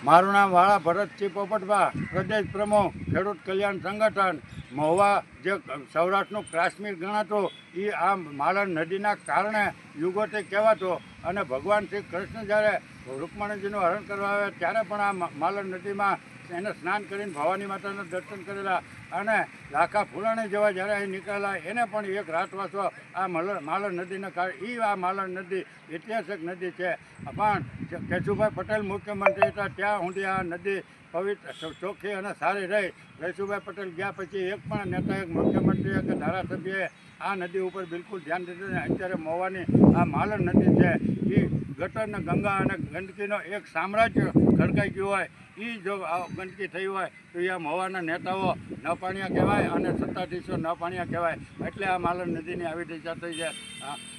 મારું નામ વાળા ભરતસિંહ પોપટભા પ્રદેશ પ્રમુખ ખેડૂત કલ્યાણ સંગઠન મહુવા જે સૌરાષ્ટ્રનું કાશ્મીર ગણાતું એ આ માલણ નદીના કારણે યુગોથી કહેવાતો અને ભગવાન શ્રી કૃષ્ણ જ્યારે રૂકમણીજીનું હરણ કરવા આવે ત્યારે પણ આ માલણ નદીમાં એને સ્નાન કરીને ભવાની માતાના દર્શન કરેલા અને લાખા ફૂલાણી જેવા જ્યારે અહીં નીકળેલા, એને પણ એક રાતવાસો આ મલ- માલણ નદીના કારણે એ આ માલણ નદી ઐતિહાસિક નદી છે. પણ કેશુભાઈ પટેલ મુખ્યમંત્રી હતા, ત્યાં સુધી આ નદી પવિત્ર ચોખ્ખી અને સારી રહી. કેશુભાઈ પટેલ ગયા પછી એક પણ નેતા એક મુખ્યમંત્રીએ કે ધારાસભ્યએ આ નદી ઉપર બિલકુલ ધ્યાન દીધું ને અત્યારે મોવાની આ માલણ નદી છે એ ગટર ને ગંગા અને ગંદકીનો એક સામ્રાજ્ય ખડકાઈ ગયું હોય. એ જો ગંદકી થઈ હોય તો એ આ મહુવાના નેતાઓ ન પાણિયા કહેવાય અને સત્તાધીશો ન પાણિયા કહેવાય. એટલે આ માલણ નદીની આવી દિશા થઈ છે.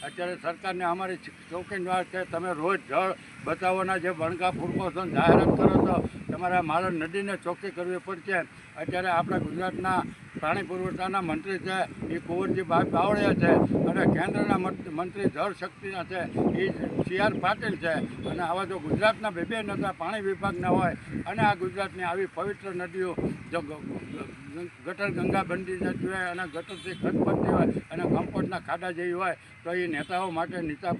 અત્યારે સરકારને અમારી ચોખીન વાત છે, તમે રોજ જળ બચાવવાના જે બણકા ફૂડકો જાહેરાત કરો તો તમારે આ માલણ નદીને ચોખ્ખી કરવી પડશે. અત્યારે આપણા ગુજરાતના પાણી પુરવઠાના મંત્રી છે, એ કુંવરજીભાઈ બાવળિયા છે અને કેન્દ્રના મંત્રી જળ શક્તિના છે, એ સી આર પાટીલ છે. અને આવા જો ગુજરાતના બે બે નેતા પાણી વિભાગના હોય, અને આ ગુજરાતની આવી પવિત્ર નદીઓ, જો ગટર ગંગા બંધી જતી હોય અને ગટરથી ખત બનતી હોય અને કમ્પોસ્ટના ખાડા જેવી હોય તો એ નેતાઓ માટે નીચા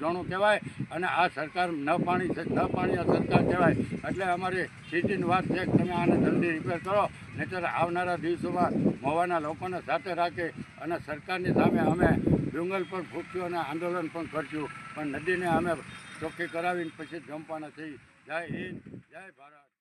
જણું કહેવાય અને આ સરકાર ન પાણી ન પાણી આ સરકાર કહેવાય. એટલે અમારી સીટીની વાત છે કે તમે આને જલ્દી રિપેર કરો, નહીંતર આવનારા દિવસોમાં મોવાના લોકોને સાથે રાખી અને સરકારની સામે અમે ડુંગલ પણ ફૂંક્યું અને આંદોલન પણ કરશું. પણ નદીને અમે ચોખ્ખી કરાવીને પછી જમવાના થઈ જય હિન્દ, જય ભારત.